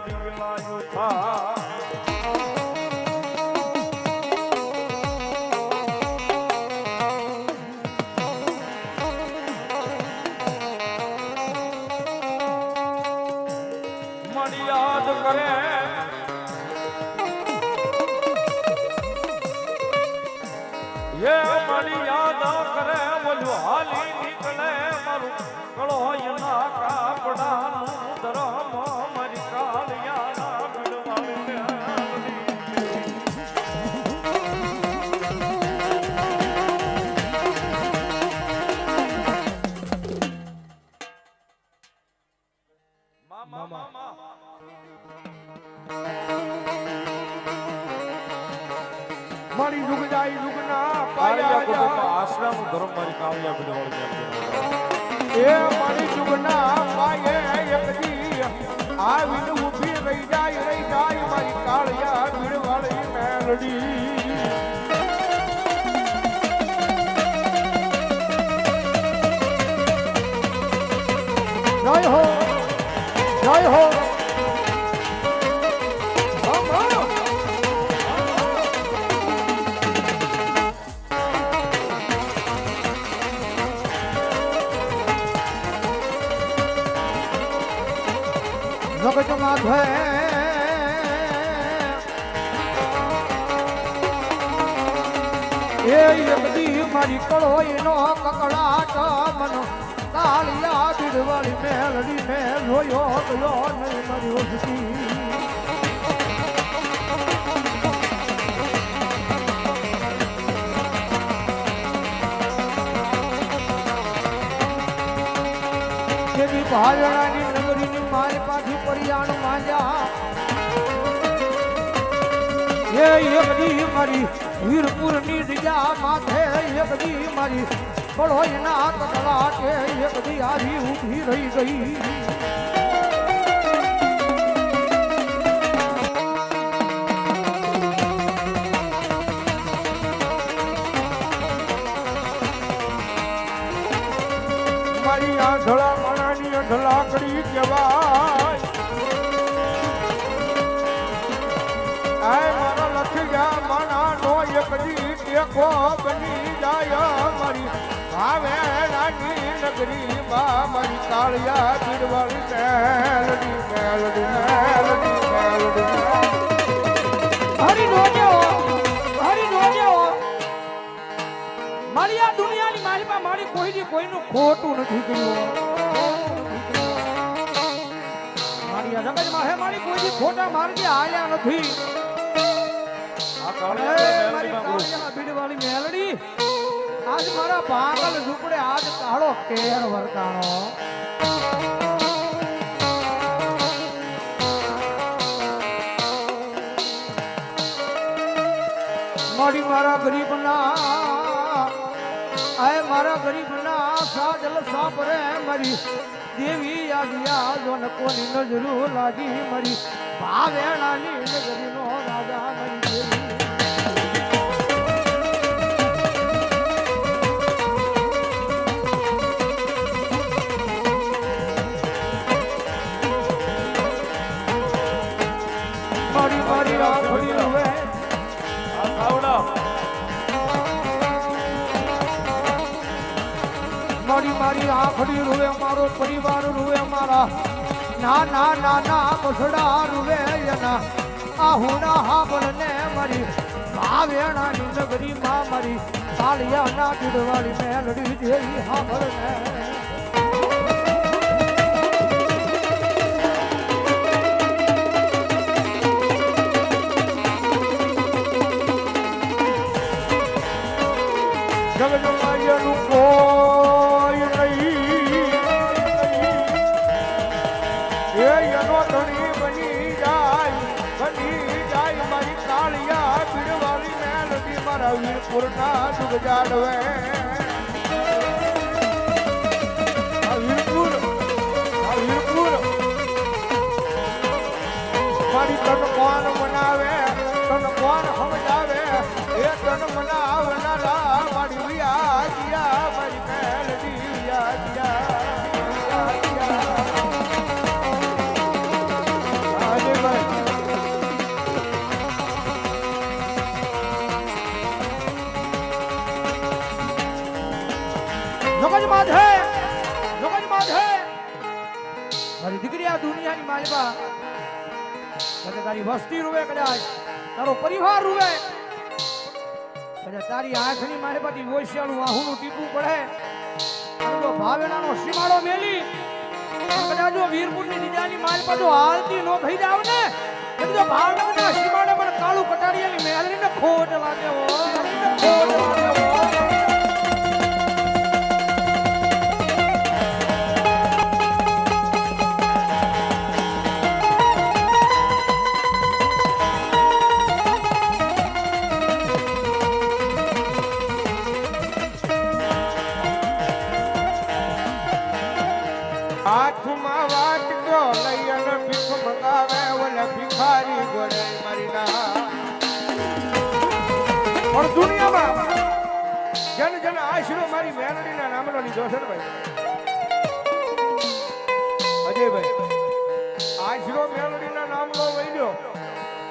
બીડવાળી મ્યાલડી વિલાયો થા જય હો નગરીની મારી પાછી પરિયાણ માંજા એ મારી, વીરપુરની દિજા માથે મારી કળોઈના કતલા કે એકદી આવી ઊભી રહી ગઈ. એકડી બની જાય મારી ભાવે રાની નગરી બા મારી કાળિયા ગીરવાળી મેલડી મેલડી મેલડી મેલડી. હરી નોજ્યો હરી નોજ્યો મારી આ દુનિયાની મારી પાસે મારી કોઈની કોઈનું ખોટું નથી કર્યું. મારી આ જગતમાં હે મારી કોઈની ખોટા માર્ગે આયા નથી. બીડવાળી મેલડી. આજ મારા પાગલ ઝૂંપડે આજ કાળો કેર વર્તાણો. મારી મારા ગરીબના આય મારા ગરીબના સાજલ સાપરે મરી. દેવી યાદિયા જોન કોની નજરો લાગી મારી. ભાવેણાની નગરીનો રાજા આંખડી રૂવે મારો પરિવાર, રૂવે મારા નાના ના બસડા રૂવે એના. આહુના હાબળને મારી ભાવેણાની નગરી માં મારી. કાળિયાના પીડવાળી મેલડી દેવી હાબળને મોરના દુઃખ જાડવે મારી તનો મારી દીકરી આ દુનિયાની માલિકા કદાચ તારી વસ્તી રૂવે, કદાચ તારો પરિવાર રૂવે. કદાચ તારી આંખની માલિકાથી ઓશિયાનું આહુનું ટીપું પડે. જો ભાવેણાનો સીમાડો મેલી કદાચ જો વીરપુરની દીજાની માલિકા જો હાલતી નો થઈ જાવ ને એટલે ભાવનગરના સીમાડે પણ કાળું કટારિયાની મહેલની ખોટ લાગે હો ખોટ લાગે નામનો લીધો છે ને ભાઈ અજયભાઈ, આશરો મેરડીના નામનો વૈલ્યો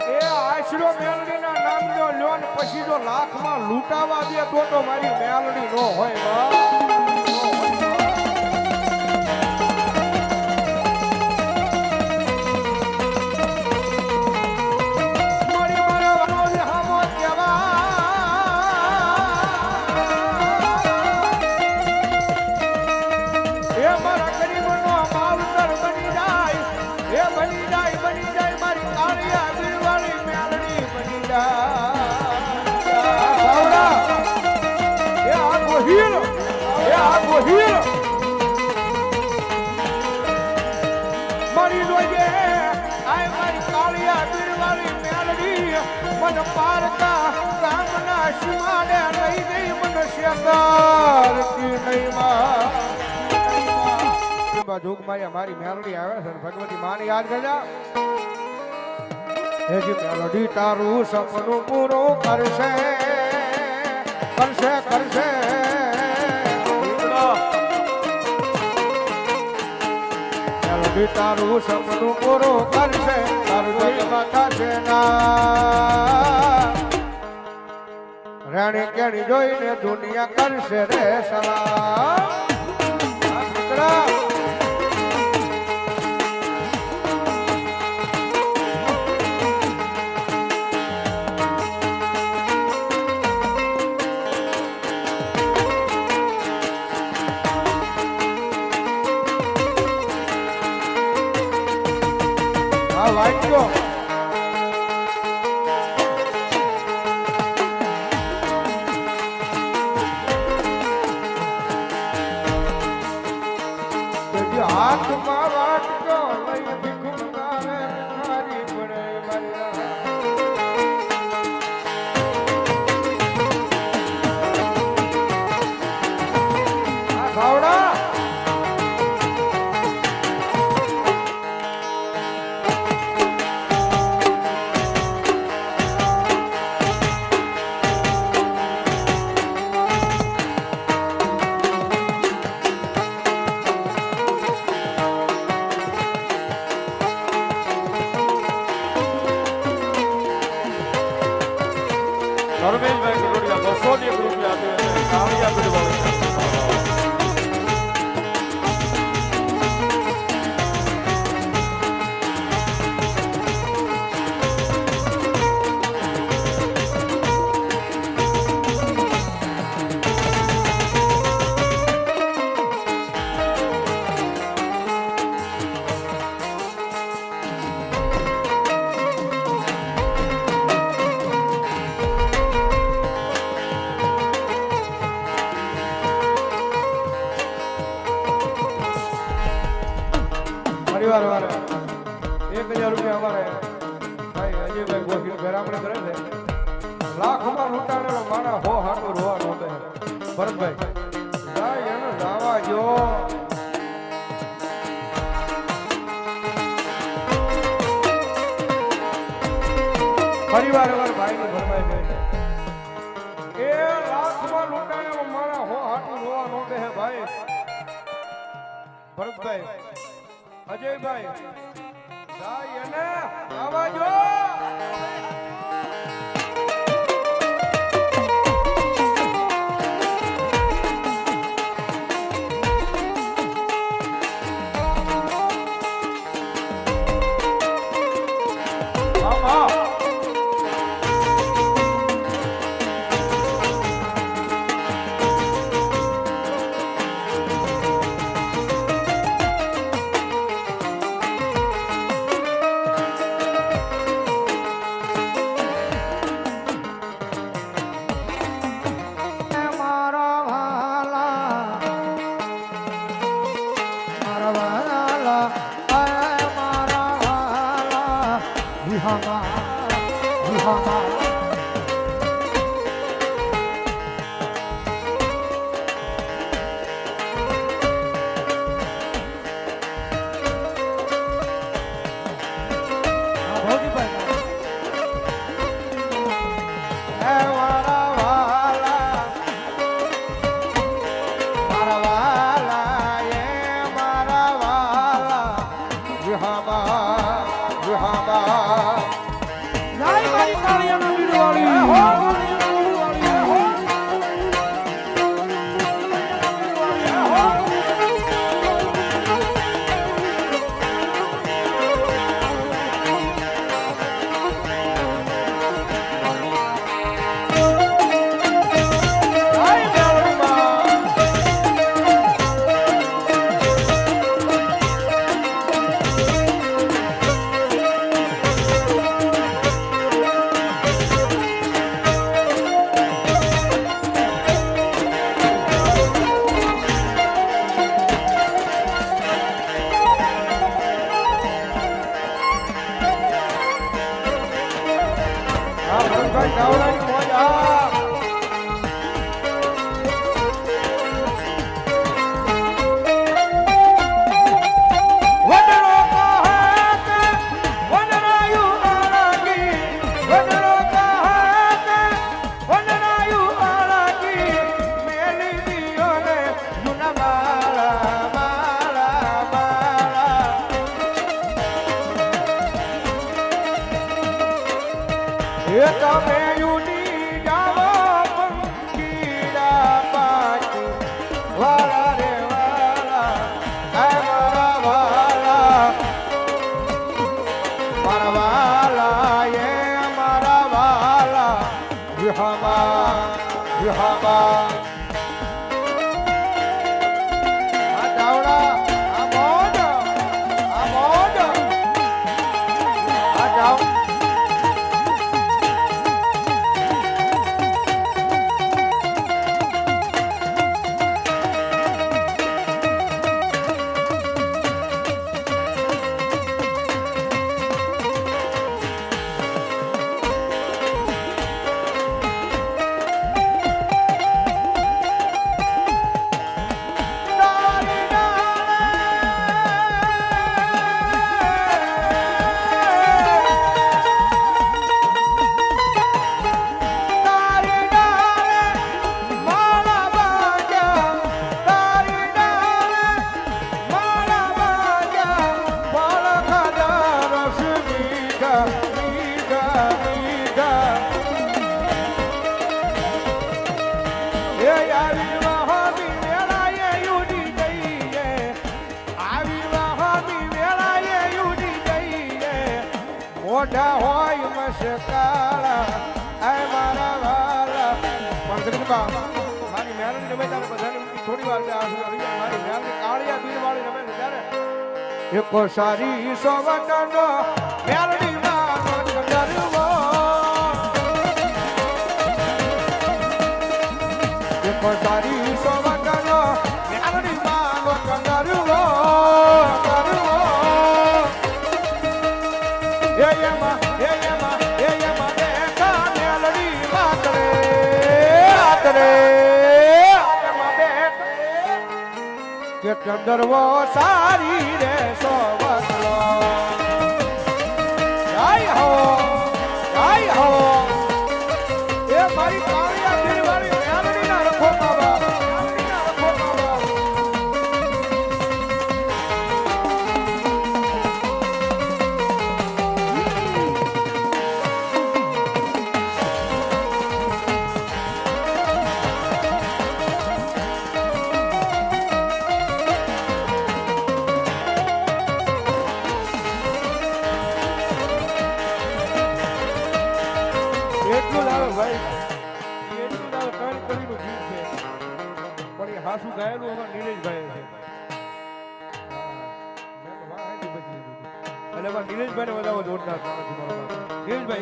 એ આશરો મેલડીના નામનો લ્યો ને પછી જો લાખમાં લૂંટાવા દે તો તો મારી મેલડી નો હોય બા. ગામના સીમાડે લઈ ગઈ મન નહીં માં. જોગ મારી મારી મેલડી આવે છે ભગવતી માને યાદ કરજા. હે જી મેલડી તારું સપનું પૂરું કરશે કરશે કરશે. તારું સપનું પૂરું કરશે, તારું થશે ના. રાણી કેણી જોઈને દુનિયા કરશે રે સલા આ દીકરા પરિવાર અમારા ભાઈની ભરપાઈ છે. એ લાખમાં લૂંટાણેલો મારા હો હાટું રોવા નો હે ભાઈ. ભરતભાઈ, અજયભાઈ જાય એને આવા મોઢા હોય મસ્કાળા આય મારા વાલા. પણ મારી મહેનત ગમે ત્યારે બધાને થોડી વાર મારી મહેનત કાળિયા બીર વાળી ગમે ત્યારે. એકો સારી સોવટનો મેલડી માનો ડરવો એકો સારી સોવટ ગરવો સારી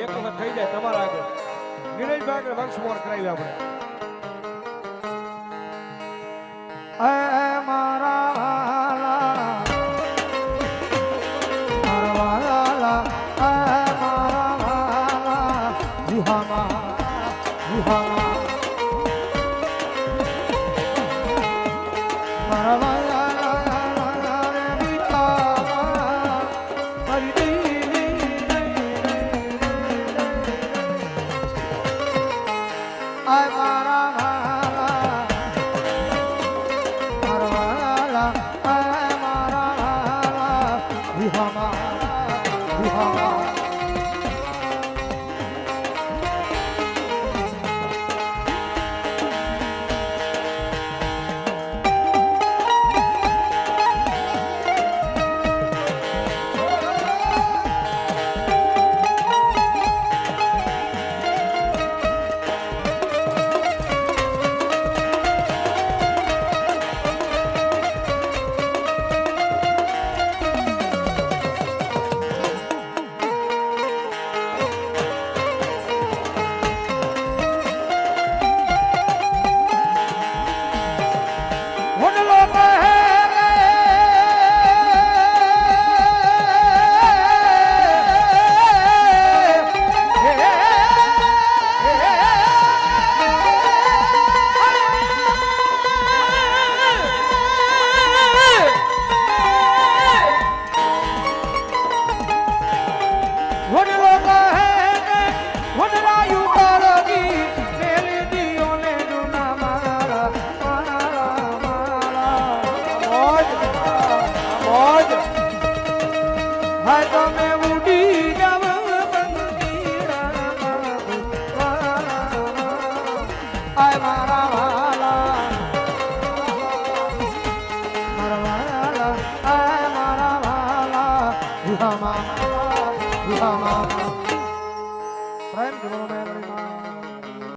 એક વખત થઈ જાય તમારા આગળ. નીરજભાઈ આગળ વંશ મોર કરાવી આપણે